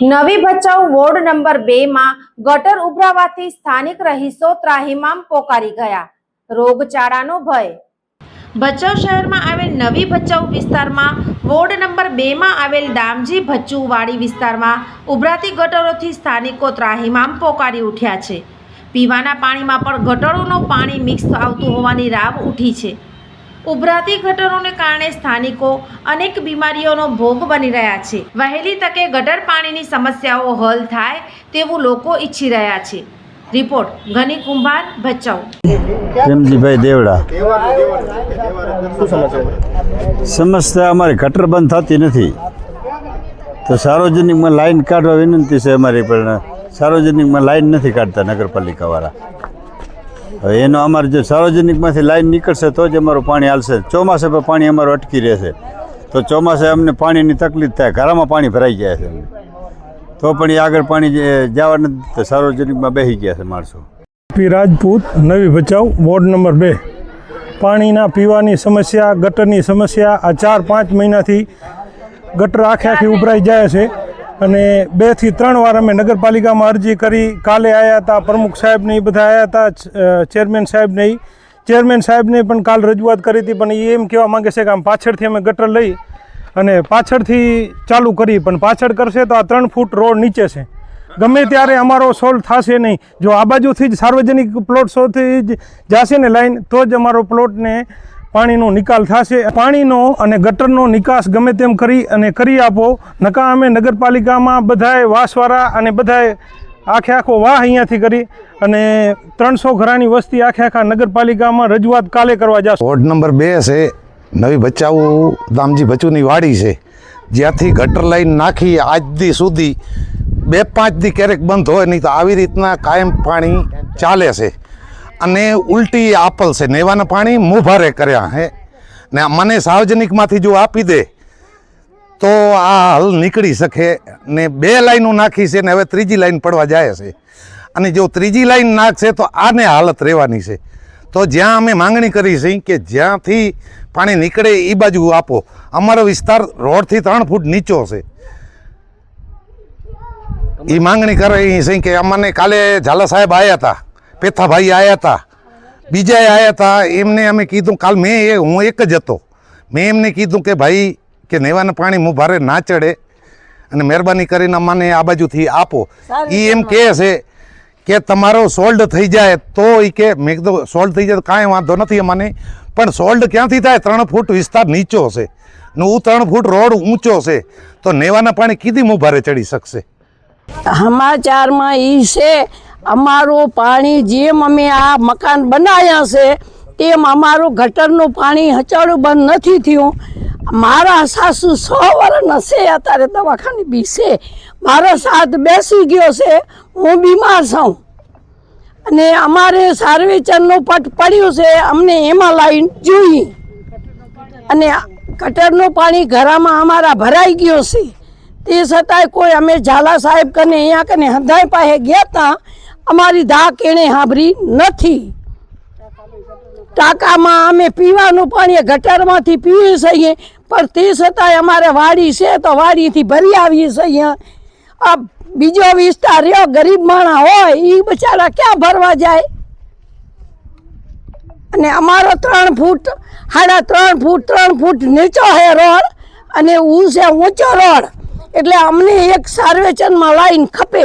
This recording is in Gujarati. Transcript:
નવી ભચાઉ વોર્ડ નંબર બે માં ગટર ઉભરાવાથી સ્થાનિક રહીશો ત્રાહિમામ પોકારી ગયા. રોગચાળાનો ભય. ભચાઉ શહેરમાં આવેલ નવી ભચાઉ વિસ્તારમાં વોર્ડ નંબર બેમાં આવેલ દામજી ભચ્ચુવાડી વિસ્તારમાં ઉભરાતી ગટરોથી સ્થાનિકો ત્રાહિમામ પોકારી ઉઠ્યા છે. પીવાના પાણીમાં પણ ગટરોનું પાણી મિક્સ આવતું હોવાની રાવ ઉઠી છે. ઉભરાતી ગટરોને કારણે સ્થાનિકો અનેક બીમારીઓનો ભોગ બની રહ્યા છે. વહેલી તકે ગટર પાણીની સમસ્યાઓ હલ થાય તેવું લોકો ઈચ્છી રહ્યા છે. રિપોર્ટ ઘની કુંભાર ભચાઉ. પ્રેમજીભાઈ દેવડા. સમસ્યા અમારી ગટર બંધ થતી નથી. તો સાર્વજનિકમાં લાઈન કાઢવા વિનંતી છે અમારી પણ સાર્વજનિકમાં લાઈન નથી કાઢતા નગરપાલિકાવાળા. એનો અમારે જો સાર્વજનિકમાંથી લાઈન નીકળશે તો જ અમારું પાણી હાલશે. ચોમાસે પણ પાણી અમારું અટકી રહેશે. તો ચોમાસે અમને પાણીની તકલીફ થાય, ઘરામાં પાણી ભરાઈ જાય છે તો પણ એ આગળ પાણી જવા નથી તો સાર્વજનિકમાં બેસી ગયા છે માણસો. પી રાજપૂત, નવી ભચાઉ, વોર્ડ નંબર બે. પાણીના પીવાની સમસ્યા, ગટરની સમસ્યા આ ચાર પાંચ મહિનાથી ગટર આખે આખી ઉભરાઈ જાય છે. અને બેથી ત્રણ વાર અમે નગરપાલિકામાં અરજી કરી. કાલે આવ્યા હતા પ્રમુખ સાહેબને એ બધા આવ્યા હતા ચેરમેન સાહેબને એ ચેરમેન સાહેબને પણ કાલ રજૂઆત કરી હતી, પણ એ એમ કહેવા માંગે છે કે આમ પાછળથી અમે ગટર લઈ અને પાછળથી ચાલુ કરી, પણ પાછળ કરશે તો આ ત્રણ ફૂટ રોડ નીચે છે. ગમે ત્યારે અમારો સોલ્વ થશે નહીં. જો આ બાજુથી જ સાર્વજનિક પ્લોટ સૌથી જ જશે ને લાઈન, તો જ અમારો પ્લોટને પાણીનો નિકાલ થશે. પાણીનો અને ગટરનો નિકાસ ગમે તેમ કરી અને કરી આપો. નકા અમે નગરપાલિકામાં બધાએ વાસવાળા અને બધાએ આખે આખો વાહ અહીંયાથી કરી અને ત્રણસો ઘરાની વસ્તી આખે આખા નગરપાલિકામાં રજૂઆત કાલે કરવા જશે. વોર્ડ નંબર બે છે, નવી ભચાઉ દામજી ભચુની વાડી છે. જ્યાંથી ગટર લાઈન નાખી આજ દી સુધી બે પાંચ દી ક્યારેક બંધ હોય, નહીં તો આવી રીતના કાયમ પાણી ચાલે છે. અને ઉલટી આપલ છે. નેવાના પાણી મુભારે કર્યા હે. ને મને સાર્વજનિકમાંથી જો આપી દે, તો આ હલ નીકળી શકે. ને બે લાઈનો નાખી છે ને હવે ત્રીજી લાઈન પડવા જાય છે. અને જો ત્રીજી લાઈન નાખશે, તો આને હાલત રહેવાની છે. તો જ્યાં અમે માંગણી કરી છે કે જ્યાંથી પાણી નીકળે એ બાજુ આપો. અમારો વિસ્તાર રોડથી ત્રણ ફૂટ નીચો છે. એ માંગણી કરે છે કે અમને કાલે ઝાલા સાહેબ આવ્યા હતા. પેથાભાઈ આવ્યા હતા. બીજાએ આવ્યા હતા એમને અમે કીધું કાલ મેં એ હું એક જ હતો. મેં એમને કીધું કે ભાઈ કે નેવાના પાણી હું ભારે ના ચડે અને મહેરબાની કરીને અમને આ બાજુથી આપો. એ એમ કહે છે કે તમારો સોલ્ડ થઈ જાય તો એ કે મેં કીધું સોલ્ડ થઈ જાય તો કાંઈ વાંધો નથી અમને પણ સોલ્ડ ક્યાંથી થાય? ત્રણ ફૂટ વિસ્તાર નીચો છે ને હું ત્રણ ફૂટ રોડ ઊંચો છે તો નેવાના પાણી કીધી હું ભારે ચડી શકશે? સમાચારમાં એ છે અમારું પાણી જેમ અમે આ મકાન બનાવ્યા છે, તેમ અમારું ગટરનું પાણી હચાડું બંધ નથી થયું. મારા સાસુ સો વર્ષના છે અત્યારે દવાખાને બી છે. મારો સાથ બેસી ગયો છે, હું બીમાર છું. અને અમારે સાર્વેચરનું પટ પડ્યું છે, અમને એમાં લાઈન જોઈએ અને ગટરનું પાણી ઘરામાં અમારા ભરાઈ ગયો છે. તે છતાંય કોઈ અમે ઝાલા સાહેબ કને અહીંયા કને હંધાઈ પાસે ગયા હતા અમારી ધાક એણે સાંભળી નથી. ટાંકામાં અમે પીવાનું પાણી ગટરમાંથી પીએ છીએ, પણ તે છતાંય અમારે વાડી છે તો વાડીથી ભરી આવીએ છીએ. આ બીજો વિસ્તાર રહ્યો, ગરીબ માણસ હોય એ બચારા ક્યાં ભરવા જાય? અને અમારો ત્રણ ફૂટ, સાડા ત્રણ ફૂટ ત્રણ ફૂટ નીચો છે રોડ, અને હું ઊંચો રોડ. એટલે અમને એક સાર્વેચનમાં લાઈન ખપે.